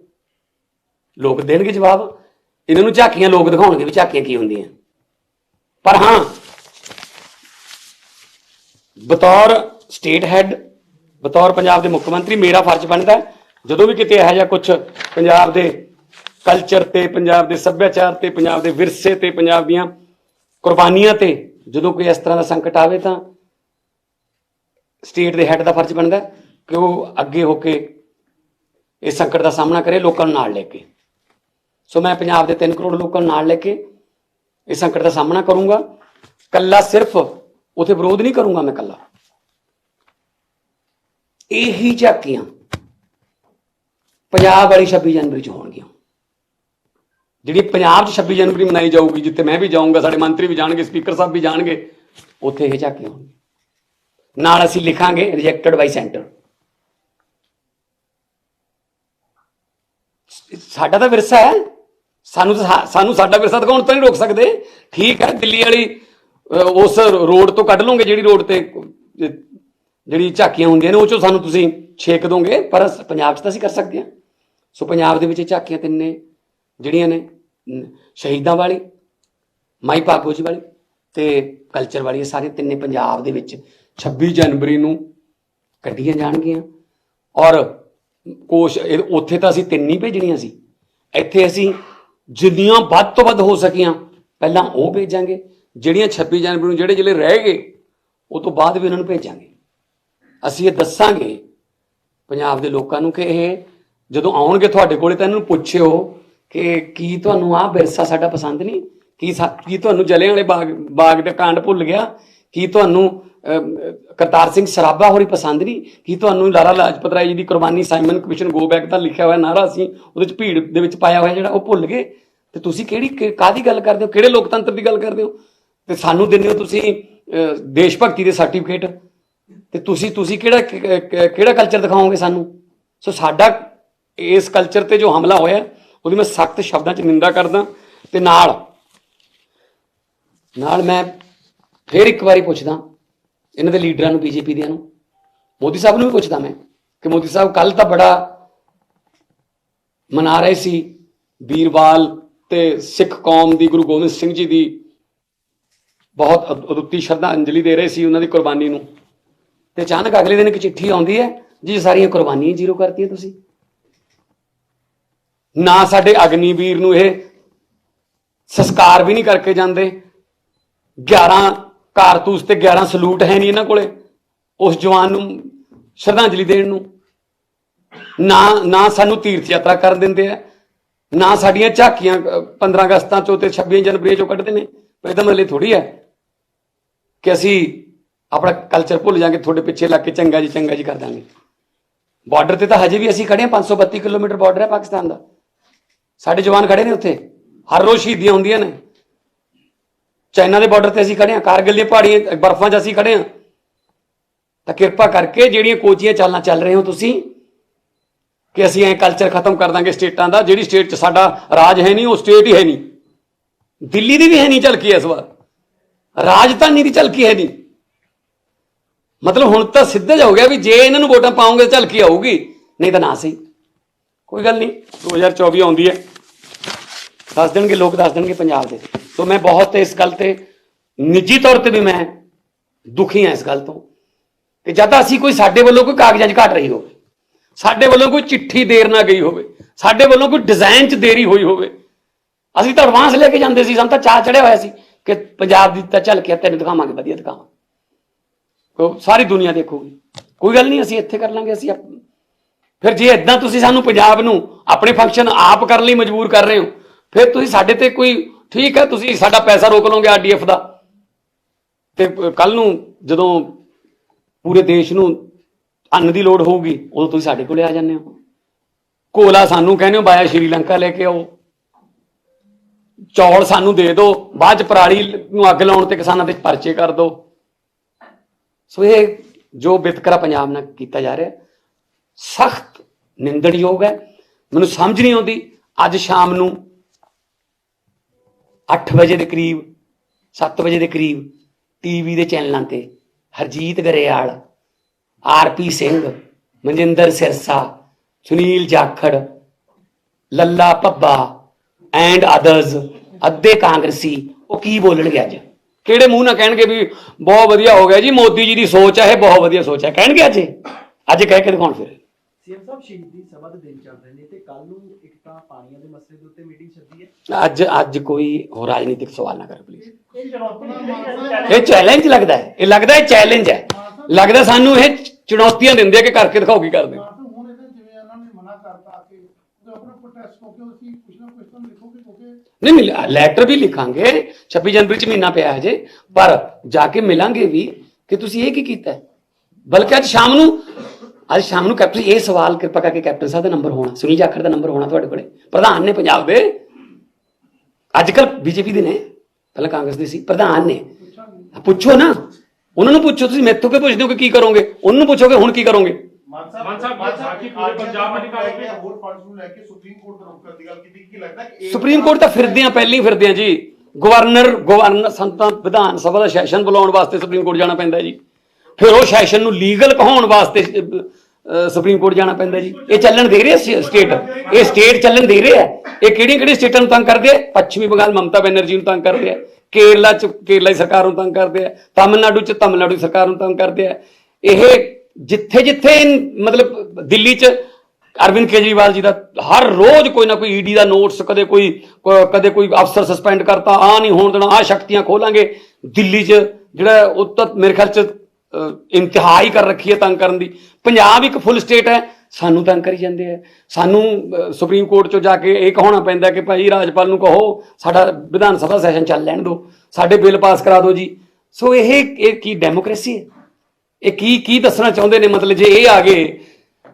ਲੋਕ ਦੇਣਗੇ ਜਵਾਬ। ਇਹਨਾਂ ਨੂੰ ਝਾਕੀਆਂ ਲੋਕ ਦਿਖਾਉਣਗੇ ਵੀ ਝਾਕੀਆਂ ਕੀ ਹੁੰਦੀਆਂ। ਪਰ ਹਾਂ ਬਤੌਰ ਸਟੇਟ ਹੈੱਡ ਬਤੌਰ ਪੰਜਾਬ ਦੇ ਮੁੱਖ ਮੰਤਰੀ, ਮੇਰਾ ਫਰਜ਼ ਬਣਦਾ ਜਦੋਂ ਵੀ ਕਿਤੇ ਇਹੋ ਜਿਹਾ ਕੁਝ ਪੰਜਾਬ ਦੇ ਕਲਚਰ ਤੇ, ਪੰਜਾਬ ਦੇ ਸੱਭਿਆਚਾਰ ਤੇ, ਪੰਜਾਬ ਦੇ ਵਿਰਸੇ ਤੇ, ਪੰਜਾਬ ਦੀਆਂ ਕੁਰਬਾਨੀਆਂ ਤੇ ਜਦੋਂ ਕੋਈ ਇਸ ਤਰ੍ਹਾਂ ਦਾ ਸੰਕਟ ਆਵੇ ਤਾਂ ਸਟੇਟ ਦੇ ਹੈੱਡ ਦਾ ਫਰਜ਼ ਬਣਦਾ ਕਿ ਉਹ ਅੱਗੇ ਹੋ ਕੇ ਇਸ ਸੰਕਟ ਦਾ ਸਾਹਮਣਾ ਕਰੇ, ਲੋਕਾਂ ਨੂੰ ਨਾਲ ਲੈ ਕੇ। ਸੋ ਮੈਂ ਪੰਜਾਬ ਦੇ 3 ਕਰੋੜ ਲੋਕਾਂ ਨੂੰ ਨਾਲ ਲੈ ਕੇ ਇਸ ਸੰਕਟ ਦਾ ਸਾਹਮਣਾ ਕਰੂੰਗਾ। ਕੱਲਾ ਸਿਰਫ ਉਥੇ ਵਿਰੋਧ ਨਹੀਂ ਕਰੂੰਗਾ ਮੈਂ ਕੱਲਾ ਇਹੀ ਝਾਕੀਆਂ ਪੰਜਾਬ ਵਾਲੀ 26 ਜਨਵਰੀ ਚ ਹੋਣਗੀਆਂ। ਜਿਹੜੀ ਪੰਜਾਬ 'ਚ 26 ਜਨਵਰੀ ਮਨਾਈ ਜਾਊਗੀ, ਜਿੱਥੇ ਮੈਂ ਵੀ ਜਾਊਂਗਾ, ਸਾਡੇ ਮੰਤਰੀ ਵੀ ਜਾਣਗੇ, ਸਪੀਕਰ ਸਾਹਿਬ ਵੀ ਜਾਣਗੇ, ਉੱਥੇ ਇਹ ਝਾਕੀਆਂ ਹੋਣਗੀਆਂ। ਨਾਲ ਅਸੀਂ ਲਿਖਾਂਗੇ ਰਿਜੈਕਟਡ ਬਾਈ ਸੈਂਟਰ ਸਾਡਾ ਤਾਂ ਵਿਰਸਾ ਹੈ। ਸਾਨੂੰ ਤਾਂ ਸਾਨੂੰ ਸਾਡਾ ਵਿਰਸਾ ਦਿਖਾਉਣ ਤੋਂ ਨਹੀਂ ਰੋਕ ਸਕਦੇ। ਠੀਕ ਹੈ, ਦਿੱਲੀ ਵਾਲੀ ਉਸ ਰੋਡ ਤੋਂ ਕੱਢ ਲਓਗੇ ਜਿਹੜੀ ਰੋਡ ਤੇ ਜਿਹੜੀ ਝਾਕੀਆਂ ਹੁੰਦੀਆਂ ਨੇ, ਉਹ ਚੋਂ ਸਾਨੂੰ ਤੁਸੀਂ ਛੇਕ ਦੋਗੇ, ਪਰ ਪੰਜਾਬ 'ਚ ਤਾਂ ਅਸੀਂ ਕਰ ਸਕਦੇ ਹਾਂ। ਸੋ ਪੰਜਾਬ ਦੇ ਵਿੱਚ ਇਹ ਝਾਕੀਆਂ ਤਿੰਨੇ ਜਿਹੜੀਆਂ ਨੇ ਸ਼ਹੀਦਾਂ ਵਾਲੀ, ਮਾਈ ਭਾਗੋ ਜੀ ਵਾਲੀ ਤੇ ਕਲਚਰ ਵਾਲੀ ਇਹ ਸਾਰੇ ਤਿੰਨੇ ਪੰਜਾਬ ਦੇ ਵਿੱਚ 26 ਜਨਵਰੀ ਨੂੰ ਕੱਢੀਆਂ ਜਾਣਗੀਆਂ। ਔਰ ਕੋਸ਼ ਉੱਥੇ ਤਾਂ ਅਸੀਂ ਤਿੰਨ ਹੀ ਭੇਜਣੀਆਂ ਸੀ। ਇੱਥੇ ਅਸੀਂ ਜਿੰਨੀਆਂ ਵੱਧ ਤੋਂ ਵੱਧ ਹੋ ਸਕੀਆਂ, ਪਹਿਲਾਂ ਉਹ ਭੇਜਾਂਗੇ। ਜਿਹੜੀਆਂ 26 ਜਨਵਰੀ ਨੂੰ ਜਿਹੜੇ ਜ਼ਿਲ੍ਹੇ ਰਹਿ ਗਏ, ਉਹ ਤੋਂ ਬਾਅਦ ਵੀ ਉਹਨਾਂ ਨੂੰ ਭੇਜਾਂਗੇ। ਅਸੀਂ ਇਹ ਦੱਸਾਂਗੇ ਪੰਜਾਬ ਦੇ ਲੋਕਾਂ ਨੂੰ ਕਿ ਇਹ ਜਦੋਂ ਆਉਣਗੇ ਤੁਹਾਡੇ ਕੋਲੇ ਤਾਂ ਇਹਨਾਂ ਨੂੰ ਪੁੱਛਿਓ ਕਿ ਕੀ ਤੁਹਾਨੂੰ ਆਹ ਵਿਰਸਾ ਸਾਡਾ ਪਸੰਦ ਨਹੀਂ? ਕੀ ਸਾ- ਕੀ ਤੁਹਾਨੂੰ ਜਲਿਆਂ ਵਾਲੇ ਬਾਗ ਬਾਗ ਦਾ ਕਾਂਡ ਭੁੱਲ ਗਿਆ? ਕੀ ਤੁਹਾਨੂੰ ਕਰਤਾਰ ਸਿੰਘ ਸਰਾਭਾ ਹੋਰੀ ਪਸੰਦ ਨਹੀਂ? ਕੀ ਤੁਹਾਨੂੰ ਲਾਲਾ ਲਾਜਪਤ ਰਾਏ ਜੀ ਦੀ ਕੁਰਬਾਨੀ ਸਾਈਮਨ ਕਮਿਸ਼ਨ ਗੋ ਬੈਕ ਦਾ ਲਿਖਿਆ ਹੋਇਆ ਨਾਰਾ ਸੀ, ਉਹਦੇ ਚ ਭੀੜ ਦੇ ਵਿੱਚ ਪਾਇਆ ਹੋਇਆ ਜਿਹੜਾ ਉਹ ਭੁੱਲ ਗਏ? ਤੇ ਤੁਸੀਂ ਕਿਹੜੀ, ਕਿ- ਗੱਲ ਕਰਦੇ ਹੋ? ਕਿਹੜੇ ਲੋਕਤੰਤਰ ਦੀ ਗੱਲ ਕਰਦੇ ਹੋ? ਤੇ ਸਾਨੂੰ ਦਿੰਦੇ ਹੋ ਤੁਸੀਂ ਦੇਸ਼ ਭਗਤੀ ਦੇ ਸਰਟੀਫਿਕੇਟ ਤੇ ਤੁਸੀਂ ਤੁਸੀਂ ਕਿਹੜਾ ਕਿਹੜਾ ਕਲਚਰ ਦਿਖਾਓਗੇ ਸਾਨੂੰ? ਸੋ ਸਾਡਾ ਇਸ ਕਲਚਰ ਤੇ ਜੋ ਹਮਲਾ ਹੋਇਆ, ਉਹਦੀ ਮੈਂ ਸਖਤ ਸ਼ਬਦਾਂ 'ਚ ਨਿੰਦਾ ਕਰਦਾ। ਤੇ ਨਾਲ ਨਾਲ ਮੈਂ ਫੇਰ ਇੱਕ ਵਾਰੀ ਪੁੱਛਦਾ ਇਹਨਾਂ ਦੇ ਲੀਡਰਾਂ ਨੂੰ, ਬੀਜੇਪੀ ਦਿਆਂ ਨੂੰ। ਮੋਦੀ ਸਾਹਿਬ ਨੂੰ ਵੀ ਪੁੱਛਦਾ ਮੈਂ ਕਿ ਮੋਦੀ ਸਾਹਿਬ ਕੱਲ ਤਾਂ ਬੜਾ ਮਨਾ ਰਹੇ ਸੀ ਵੀਰਵਾਲ ਤੇ ਸਿੱਖ ਕੌਮ ਦੀ, ਗੁਰੂ ਗੋਬਿੰਦ ਸਿੰਘ ਜੀ ਦੀ ਬਹੁਤ ਅਦ- ਅਦੁੱਤੀ ਸ਼ਰਧਾਂਜਲੀ ਦੇ ਰਹੇ ਸੀ ਉਹਨਾਂ ਦੀ ਕੁਰਬਾਨੀ ਨੂੰ। ਤੇ ਅਚਾਨਕ ਅਗਲੇ ਦਿਨ ਇੱਕ ਚਿੱਠੀ ਆਉਂਦੀ ਹੈ ਜੀ ਸਾਰੀਆਂ ਕੁਰਬਾਨੀਆਂ ਜ਼ੀਰੋ ਕਰਤੀਆਂ ਤੁਸੀਂ। ਨਾ ਸਾਡੇ ਅਗਨੀਵੀਰ ਨੂੰ ਇਹ ਸੰਸਕਾਰ ਵੀ ਨਹੀਂ ਕਰਕੇ ਜਾਂਦੇ। 11 ਕਾਰਤੂਸ ਤੇ 11 ਸਲੂਟ ਹੈ ਨਹੀਂ ਇਹਨਾਂ ਕੋਲੇ ਉਸ ਜਵਾਨ ਨੂੰ ਸ਼ਰਧਾਂਜਲੀ ਦੇਣ ਨੂੰ। ਨਾ ਨਾ ਸਾਨੂੰ ਤੀਰਥ ਯਾਤਰਾ ਕਰਨ ਦਿੰਦੇ ਆ ਨਾ ਸਾਡੀਆਂ ਝਾਕੀਆਂ ਅ, 15 ਅਗਸਤਾਂ ਚੋਂ ਤੇ 26 ਜਨਵਰੀ ਚੋਂ ਕੱਢਦੇ ਨੇ। ਇਹਦਾ ਮਤਲਬ ਥੋੜੀ ਹੈ। ਕਿ ਅਸੀਂ ਆਪਣਾ ਕਲਚਰ ਭੁੱਲ ਜਾਾਂਗੇ, ਤੁਹਾਡੇ ਪਿੱਛੇ ਲੱਗ ਕੇ ਚੰਗਾ ਜੀ ਚੰਗਾ ਜੀ ਕਰ ਦਾਂਗੇ। ਬਾਰਡਰ ਤੇ ਤਾਂ ਹਜੇ ਵੀ ਅਸੀਂ ਖੜੇ ਹਾਂ 532 ਕਿਲੋਮੀਟਰ ਬਾਰਡਰ ਹੈ ਪਾਕਿਸਤਾਨ ਦਾ। ਸਾਡੇ ਜਵਾਨ ਖੜੇ ਨੇ ਉੱਥੇ। ਹਰ ਰੋਜ਼ ਸ਼ਹੀਦੀਆਂ ਹੁੰਦੀਆਂ ਨੇ। ਚਾਈਨਾ ਦੇ ਬਾਰਡਰ ਤੇ ਅਸੀਂ ਖੜੇ ਹਾਂ, ਕਾਰਗਿਲ ਦੀਆਂ ਪਹਾੜੀਆਂ, ਬਰਫ਼ਾਂ 'ਚ ਅਸੀਂ ਖੜੇ ਹਾਂ। ਤਾਂ ਕਿਰਪਾ ਕਰਕੇ ਜਿਹੜੀਆਂ ਕੋਚੀਆਂ ਚਾਲਾਂ ਚੱਲ ਰਹੇ ਹੋ ਤੁਸੀਂ, ਕਿ ਅਸੀਂ ਐ ਕਲਚਰ ਖਤਮ ਕਰ ਦਾਂਗੇ ਸਟੇਟਾਂ ਦਾ, ਜਿਹੜੀ ਸਟੇਟ 'ਚ ਸਾਡਾ ਰਾਜ ਹੈ ਨਹੀਂ, ਉਹ ਸਟੇਟ ਹੀ ਹੈ ਨਹੀਂ। ਦਿੱਲੀ ਦੀ ਵੀ ਹੈ ਨਹੀਂ ਝਲਕੀ ਇਸ ਵਾਰ। ਰਾਜਧਾਨੀ ਦੀ ਝਲਕੀ ਹੈ ਨਹੀਂ ਮਤਲਬ ਹੁਣ ਤਾਂ ਸਿੱਧਾ ਜਿਹਾ ਹੋ ਗਿਆ ਵੀ ਜੇ ਇਹਨਾਂ ਨੂੰ ਵੋਟਾਂ ਪਾਉਂਗੇ ਝਲਕੀ ਆਊਗੀ, ਨਹੀਂ ਤਾਂ ਨਾ ਸਹੀ। ਕੋਈ ਗੱਲ ਨਹੀਂ 2024 ਆਉਂਦੀ ਹੈ। ਦੱਸ ਦੇਣਗੇ, ਲੋਕ ਦੱਸ ਦੇਣਗੇ ਪੰਜਾਬ ਦੇ। ਸੋ ਮੈਂ ਬਹੁਤ ਇਸ ਗੱਲ ਤੇ ਨਿੱਜੀ ਤੌਰ ਤੇ ਵੀ ਮੈਂ ਦੁਖੀ ਹਾਂ ਇਸ ਗੱਲ ਤੋਂ। ਕਿ ਜਦ ਅਸੀਂ ਕੋਈ ਸਾਡੇ ਵੱਲੋਂ ਕੋਈ ਕਾਗਜ਼ਾਂ 'ਚ ਘਟ ਰਹੀ ਹੋਵੇ, ਸਾਡੇ ਵੱਲੋਂ ਕੋਈ ਚਿੱਠੀ ਦੇਰ ਨਾ ਗਈ ਹੋਵੇ, ਸਾਡੇ ਵੱਲੋਂ ਕੋਈ ਡਿਜ਼ਾਈਨ 'ਚ ਦੇਰੀ ਹੋਈ ਹੋਵੇ, ਅਸੀਂ ਤਾਂ ਐਡਵਾਂਸ ਲੈ ਕੇ ਜਾਂਦੇ ਸੀ, ਸਾਨੂੰ ਤਾਂ ਚਾਹ ਚੜਿਆ ਹੋਇਆ ਸੀ। ਕਿ ਪੰਜਾਬ ਦੀ ਤਾਂ ਚੱਲ ਕੇ ਤੈਨੂੰ ਦਿਖਾਵਾਂਗੇ, ਵਧੀਆ ਦਿਖਾਵਾਂ ਉਹ ਸਾਰੀ ਦੁਨੀਆ ਦੇਖੂਗੀ। ਕੋਈ ਗੱਲ ਨਹੀਂ, ਅਸੀਂ ਇੱਥੇ ਕਰ ਲਾਂਗੇ, ਅਸੀਂ ਆਪ- ਫਿਰ ਜੇ ਇਦਾਂ ਤੁਸੀਂ ਸਾਨੂੰ ਪੰਜਾਬ ਨੂੰ ਆਪਣੇ ਫੰਕਸ਼ਨ ਆਪ ਕਰਨ ਲਈ ਮਜਬੂਰ ਕਰ ਰਹੇ ਹੋ, ਫਿਰ ਤੁਸੀਂ ਸਾਡੇ ਤੇ ਕੋਈ ਠੀਕ ਹੈ, ਤੁਸੀਂ ਸਾਡਾ ਪੈਸਾ ਰੋਕ ਲਓਗੇ ਆਰਡੀਐਫ ਦਾ। ਤੇ ਕੱਲ ਨੂੰ ਜਦੋਂ ਪੂਰੇ ਦੇਸ਼ ਨੂੰ ਅੰਨ ਦੀ ਲੋੜ ਹੋਊਗੀ, ਉਦੋਂ ਤੁਸੀਂ ਸਾਡੇ ਕੋਲੇ ਆ ਜਾਂਦੇ ਹੋ। ਕੋਲਾ ਸਾਨੂੰ ਕਹਿੰਦੇ ਹੋ, ਬਾਇਆ ਸ਼੍ਰੀਲੰਕਾ ਲੈ ਕੇ ਆਓ। ਚੌਲ ਸਾਨੂੰ ਦੇ ਦਿਓ, ਬਾਅਦ ਚ ਪਰਾਲੀ ਨੂੰ ਅੱਗ ਲਾਉਣ ਤੇ ਕਿਸਾਨਾਂ ਦੇ ਪਰਚੇ ਕਰ ਦਿਓ। ਸੋ ਇਹ ਜੋ ਵਿਤਕਰਾ ਪੰਜਾਬ ਨਾਲ ਕੀਤਾ ਜਾ ਰਿਹਾ, ਸਖਤ ਨਿੰਦਣਯੋਗ ਹੈ। ਮੈਨੂੰ ਸਮਝ ਨਹੀਂ ਆਉਂਦੀ, ਅੱਜ ਸ਼ਾਮ ਨੂੰ 8 ਵਜੇ ਦੇ ਕਰੀਬ 7 ਵਜੇ ਦੇ ਕਰੀਬ ਟੀਵੀ ਦੇ ਚੈਨਲਾਂ ਤੇ ਹਰਜੀਤ ਗਰੇਵਾਲ ਆਰਪੀ ਸਿੰਘ, ਮਨਜਿੰਦਰ ਸਿਰਸਾ, ਸੁਨੀਲ ਜਾਖੜ, ਲੱਲਾ ਪੱਬਾ ਐਂਡ ਅਦਰਸ ਅੱਧੇ ਕਾਂਗਰਸੀ ਉਹ ਕੀ ਬੋਲਣਗੇ ਅੱਜ? ਕਿਹੜੇ ਮੂੰਹ ਨਾਲ ਕਹਿਣਗੇ ਵੀ ਬਹੁਤ ਵਧੀਆ ਹੋ ਗਿਆ ਜੀ ਮੋਦੀ ਜੀ ਦੀ ਸੋਚ ਹੈ ਇਹ ਬਹੁਤ ਵਧੀਆ ਸੋਚ ਹੈ ਕਹਿਣਗੇ ਅੱਜ? ਅੱਜ ਕਹਿ ਕੇ ਦਿਖਾਉਣ ਫਿਰ। ਸੀਐਮ ਸਾਹਿਬ ਸ਼ਹੀਦੀ ਸਭਾ ਦੇ ਦਿਨ ਚੱਲ ਰਹੇ ਨੇ ਤੇ ਕੱਲ ਨੂੰ ਇੱਕ ਤਾਂ ਪਾਣੀਆਂ ਦੇ ਮਸਲੇ ਦੇ ਉੱਤੇ ਮੀਟਿੰਗ ਸੱਦੀ ਹੈ। ਅੱਜ ਅੱਜ ਕੋਈ ਹੋਰ ਰਾਜਨੀਤਿਕ ਸਵਾਲ ਨਾ ਕਰੋ ਪਲੀਜ਼ ਇਹ ਚੈਲੰਜ ਲੱਗਦਾ ਹੈ। ਇਹ ਲੱਗਦਾ ਹੈ ਚੈਲੰਜ ਹੈ। ਲੱਗਦਾ ਸਾਨੂੰ ਇਹ ਚੁਣੌਤੀਆਂ ਦਿੰਦੇ ਆ ਕਿ ਕਰਕੇ ਦਿਖਾਓ ਕੀ ਕਰਦੇ ਹੋ। ਤਾਂ ਹੁਣ ਇਹਦੇ ਜਿਵੇਂ ਉਹਨਾਂ ਨੇ ਮਨਾ ਕਰਤਾ ਕਿ ਉਹ ਆਪਣਾ ਪ੍ਰੋਟੈਸਟ ਹੋ ਕੇ ਅਸੀਂ ਕੁਝ ਨਾ ਕੁਝ ਤਾਂ ਲਿਖੋਗੇ ਕਿਉਂਕਿ ਨਹੀਂ ਮਿਲ ਲੈਟਰ ਵੀ ਲਿਖਾਂਗੇ 26 ਜਨਵਰੀ ਚ ਮਹੀਨਾ ਪਿਆ ਹੈ ਹਜੇ ਪਰ ਜਾ ਕੇ ਮਿਲਾਂਗੇ ਵੀ ਕਿ ਤੁਸੀਂ ਇਹ ਕੀ ਕੀਤਾ ਹੈ? ਬਲਕਿ ਅੱਜ ਸ਼ਾਮ ਨੂੰ ਅੱਜ ਸ਼ਾਮ ਨੂੰ ਕੈਪਟਨ ਇਹ ਸਵਾਲ ਕਿਰਪਾ ਕਰਕੇ ਕੈਪਟਨ ਸਾਹਿਬ ਦਾ ਨੰਬਰ ਹੋਣਾ ਸੁਨੀਲ ਜਾਖੜ ਦਾ ਨੰਬਰ ਹੋਣਾ ਤੁਹਾਡੇ ਕੋਲੇ ਪ੍ਰਧਾਨ ਨੇ ਪੰਜਾਬ ਦੇ ਅੱਜ ਕੱਲ ਬੀਜੇਪੀ ਦੇ ਨੇ ਪਹਿਲਾਂ ਕਾਂਗਰਸ ਦੇ ਸੀ ਪ੍ਰਧਾਨ ਨੇ ਪੁੱਛੋ ਨਾ ਉਹਨਾਂ ਨੂੰ ਪੁੱਛੋ ਤੁਸੀਂ ਮੈਥੋਂ ਕਿ ਪੁੱਛਦੇ ਹੋ ਕਿ ਕੀ ਕਰੋਗੇ ਉਹਨਾਂ ਨੂੰ ਪੁੱਛੋਗੇ ਹੁਣ ਕੀ ਕਰੋਗੇ ਮਾਨ ਸਾਹਿਬ ਮਾਨ ਸਾਹਿਬ, ਮਾਨ ਸਾਹਿਬ, ਕੀ ਪੂਰੇ ਪੰਜਾਬ ਵਿੱਚ ਲੈ ਕੇ ਨਿਕਾਲੋਗੇ? ਹੋਰ ਫੰਡਸ ਨੂੰ ਲੈ ਕੇ ਸੁਪਰੀਮ ਕੋਰਟ ਦਾ ਰੁਖ ਕਰਨ ਦੀ ਗੱਲ ਕੀਤੀ ਕੀ ਲੱਗਦਾ ਕਿ ਇਹ- ਸੁਪਰੀਮ ਕੋਰਟ ਤਾਂ ਫਿਰਦੇ ਆ ਪਹਿਲਾਂ ਫਿਰਦੇ ਆ ਜੀ। ਗਵਰਨਰ ਗਵਰਨਰ ਸੰਤਾਂ ਵਿਧਾਨ ਸਭਾ ਦਾ ਸੈਸ਼ਨ ਬੁਲਾਉਣ ਵਾਸਤੇ ਸੁਪਰੀਮ ਕੋਰਟ ਜਾਣਾ ਪੈਂਦਾ ਜੀ। ਫਿਰ ਉਹ ਸੈਸ਼ਨ ਨੂੰ ਲੀਗਲ ਕਹਾਉਣ ਵਾਸਤੇ ਸੁਪਰੀਮ ਕੋਰਟ ਜਾਣਾ ਪੈਂਦਾ ਜੀ। ਇਹ ਚੱਲਣ ਦੇ ਰਹੇ ਸਟੇਟ? ਇਹ ਸਟੇਟ ਚੱਲਣ ਦੇ ਰਹੇ ਆ? ਇਹ ਕਿਹੜੀਆਂ ਕਿਹੜੀਆਂ ਸਟੇਟਾਂ ਨੂੰ ਤੰਗ ਕਰਦੇ ਆ? ਪੱਛਮੀ ਬੰਗਾਲ ਮਮਤਾ ਬੈਨਰਜੀ ਨੂੰ ਤੰਗ ਕਰਦੇ ਆ। ਕੇਰਲਾ ਚ ਕੇਰਲਾ ਦੀ ਸਰਕਾਰ ਨੂੰ ਤੰਗ ਕਰਦੇ ਆ। ਤਾਮਿਲਨਾਡੂ ਚ ਤਾਮਿਲਨਾਡੂ ਸਰਕਾਰ ਨੂੰ ਤੰਗ ਕਰਦੇ ਆ। ਇਹ ਜਿੱਥੇ ਜਿੱਥੇ ਮਤਲਬ ਦਿੱਲੀ ਚ ਅਰਵਿੰਦ ਕੇਜਰੀਵਾਲ ਜੀ ਦਾ ਹਰ ਰੋਜ਼ ਕੋਈ ਨਾ ਕੋਈ ਈਡੀ ਦਾ ਨੋਟਸ ਕਦੇ ਕੋਈ ਕਦੇ ਕੋਈ ਅਫਸਰ ਸਸਪੈਂਡ ਕਰਤਾ ਆ ਨਹੀਂ ਹੋਣ ਦੇਣਾ ਆ ਸ਼ਕਤੀਆਂ ਖੋਲਾਂਗੇ। ਦਿੱਲੀ 'ਚ ਜਿਹੜਾ ਉਹ ਤਾਂ ਮੇਰੇ ਖਿਆਲ 'ਚ ਅ, ਹੀ ਕਰ ਰੱਖੀ ਹੈ ਤੰਗ ਕਰਨ ਦੀ। ਪੰਜਾਬ ਇੱਕ ਫੁੱਲ ਸਟੇਟ ਹੈ ਸਾਨੂੰ ਤੰਗ ਕਰੀ ਜਾਂਦੇ ਆ। ਸਾਨੂੰ ਸੁਪਰੀਮ ਕੋਰਟ 'ਚੋਂ ਜਾ ਕੇ ਇਹ ਕਹਾਉਣਾ ਪੈਂਦਾ ਕਿ ਭਾਈ ਰਾਜਪਾਲ ਨੂੰ ਕਹੋ ਸਾਡਾ ਵਿਧਾਨ ਸਭਾ ਸੈਸ਼ਨ ਚੱਲ ਲੈਣ ਦਿਓ ਸਾਡੇ ਬਿੱਲ ਪਾਸ ਕਰਾ ਦਿਓ ਜੀ। ਸੋ ਇਹ ਇਹ ਕੀ ਡੈਮੋਕ੍ਰੇਸੀ ਹੈ? ਇਹ ਕੀ ਕੀ ਦੱਸਣਾ ਚਾਹੁੰਦੇ ਨੇ? ਮਤਲਬ ਜੇ ਇਹ ਆ ਗਏ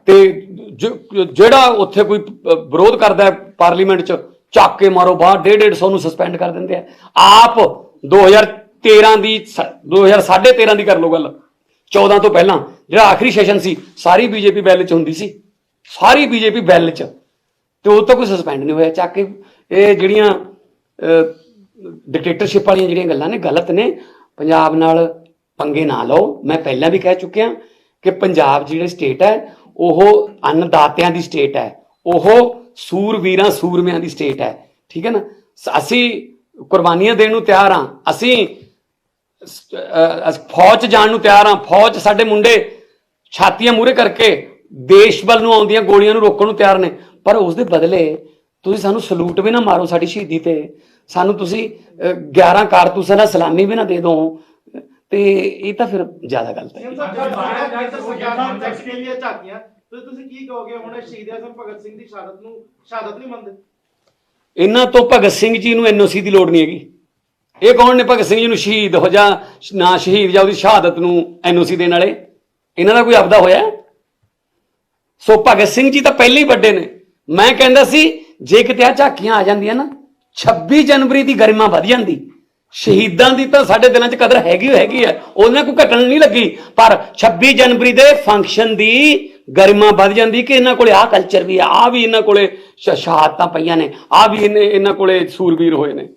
ਤੇ ਜ- ਜਿਹੜਾ ਉੱਥੇ ਕੋਈ ਵਿਰੋਧ ਕਰਦਾ ਹੈ ਪਾਰਲੀਮੈਂਟ 'ਚ, ਚੱਕ ਕੇ ਮਾਰੋ ਬਾਹਰ 150 ਨੂੰ ਸਸਪੈਂਡ ਕਰ ਦਿੰਦੇ ਆ। ਆਪ 2013 ਦੀ ਸ- 2013 ਦੀ ਕਰ ਲਓ ਗੱਲ। 14 ਤੋਂ ਪਹਿਲਾਂ, ਜਿਹੜਾ ਆਖਰੀ ਸੈਸ਼ਨ ਸੀ, ਸਾਰੀ ਬੀਜੇਪੀ ਬੈਲ 'ਚ ਹੁੰਦੀ ਸੀ। ਸਾਰੀ ਬੀਜੇਪੀ ਬੈਲ 'ਚ। ਤੇ ਉਹ ਤਾਂ ਕੋਈ ਸਸਪੈਂਡ ਨਹੀਂ ਹੋਇਆ। ਚੱਕ ਕੇ ਇਹ ਜਿਹੜੀਆਂ ਡਿਕਟੇਟਰਸ਼ਿਪ ਵਾਲੀਆਂ ਜਿਹੜੀਆਂ ਗੱਲਾਂ ਨੇ, ਗਲਤ ਨੇ। ਪੰਜਾਬ ਨਾਲ ਪੰਗੇ ਨਾ ਲਓ। ਮੈਂ ਪਹਿਲਾਂ ਵੀ ਕਹਿ ਚੁੱਕਿਆ ਕਿ ਪੰਜਾਬ ਜਿਹੜੇ ਸਟੇਟ ਹੈ ਉਹ ਅੰਨਦਾਤਿਆਂ ਦੀ ਸਟੇਟ ਹੈ। ਉਹ ਸੂਰਵੀਰਾਂ ਸੂਰਮਿਆਂ ਦੀ ਸਟੇਟ ਹੈ। ਠੀਕ ਹੈ ਨਾ? ਅਸੀਂ ਕੁਰਬਾਨੀਆਂ ਦੇਣ ਨੂੰ ਤਿਆਰ ਹਾਂ। ਅਸੀਂ ਫੌਜ ਜਾਣ ਨੂੰ ਤਿਆਰ ਹਾਂ। ਫੌਜ ਸਾਡੇ ਮੁੰਡੇ ਛਾਤੀਆਂ ਮੂਰੇ ਕਰਕੇ ਦੇਸ਼ ਵੱਲ ਨੂੰ ਆਉਂਦੀਆਂ ਗੋਲੀਆਂ ਨੂੰ ਰੋਕਣ ਨੂੰ ਤਿਆਰ ਨੇ। ਪਰ ਉਸ ਦੇ ਬਦਲੇ ਤੁਸੀਂ ਸਾਨੂੰ ਸਲੂਟ ਵੀ ਨਾ ਮਾਰੋ ਸਾਡੀ ਸ਼ਹੀਦੀ ਤੇ। ਸਾਨੂੰ ਤੁਸੀਂ ਅਹ, 11 ਕਾਰਤੂਸਾਂ ਦਾ ਸਲਾਮੀ ਵੀ ਨਾ ਦੇ ਦਿਓ। ਤੇ ਇਹ ਤਾਂ ਫਿਰ ਜ਼ਿਆਦਾ ਗਲਤ ਹੈ। ਸੀਐਮ ਸਾਹਿਬ ਜਦ ਬਾਹਰ ਕੇਂਦਰ ਸਰਕਾਰ ਕੰਟੈਕਸ ਕੇ ਲਈ ਝਾਕੀਆਂ ਤੇ ਤੁਸੀਂ ਕੀ ਕਹੋਗੇ? ਹੁਣ ਸ਼ਹੀਦ ਆਜ਼ਮ ਭਗਤ ਸਿੰਘ ਦੀ ਸ਼ਹਾਦਤ ਨੂੰ ਸ਼ਹਾਦਤ ਨਹੀਂ ਮੰਨਦੇ? ਇਹਨਾਂ ਤੋਂ ਭਗਤ ਸਿੰਘ ਜੀ ਨੂੰ ਐਨਓਸੀ ਦੀ ਲੋੜ ਨਹੀਂ ਹੈਗੀ। ਇਹ ਕੌਣ ਨੇ? ਭਗਤ ਸਿੰਘ ਜੀ ਨੂੰ ਸ਼ਹੀਦ ਹੋ ਜਾ ਨਾ ਸ਼ਹੀਦ ਜਾਂ ਉਹਦੀ ਸ਼ਹਾਦਤ ਨੂੰ ਐਨਓਸੀ ਦੇਣ ਵਾਲੇ। ਇਹਨਾਂ ਦਾ ਕੋਈ ਆਪਦਾ ਹੋਇਆ? ਸੋ ਭਗਤ ਸਿੰਘ ਜੀ ਤਾਂ ਪਹਿਲੇ ਹੀ ਵੱਡੇ ਨੇ। ਮੈਂ ਕਹਿੰਦਾ ਸੀ ਜੇ ਕਿਤੇ ਆ ਝਾਕੀਆਂ ਆ ਜਾਂਦੀਆਂ ਨਾ 26 ਜਨਵਰੀ ਦੀ ਗਰਿਮਾ ਵਧ ਜਾਂਦੀ। ਸ਼ਹੀਦਾਂ ਦੀ ਤਾਂ ਸਾਡੇ ਦਿਨਾਂ 'ਚ ਕਦਰ ਹੈਗੀ ਓ ਹੈਗੀ ਆ। ਉਹਨਾਂ ਕੋਈ ਘਟਣ ਨਹੀਂ ਲੱਗੀ। ਪਰ 26 ਜਨਵਰੀ ਦੇ ਫੰਕਸ਼ਨ ਦੀ ਗਰਿਮਾ ਵੱਧ ਜਾਂਦੀ ਕਿ ਇਹਨਾਂ ਕੋਲੇ ਆਹ ਕਲਚਰ ਵੀ ਆ। ਆ ਵੀ ਇਹਨਾਂ ਕੋਲੇ ਸ਼ਹਾਦਤਾਂ ਪਈਆਂ ਨੇ। ਆ ਵੀ ਇਹਨੇ- ਇਹਨਾਂ ਕੋਲੇ ਸੂਰਬੀਰ ਹੋਏ ਨੇ।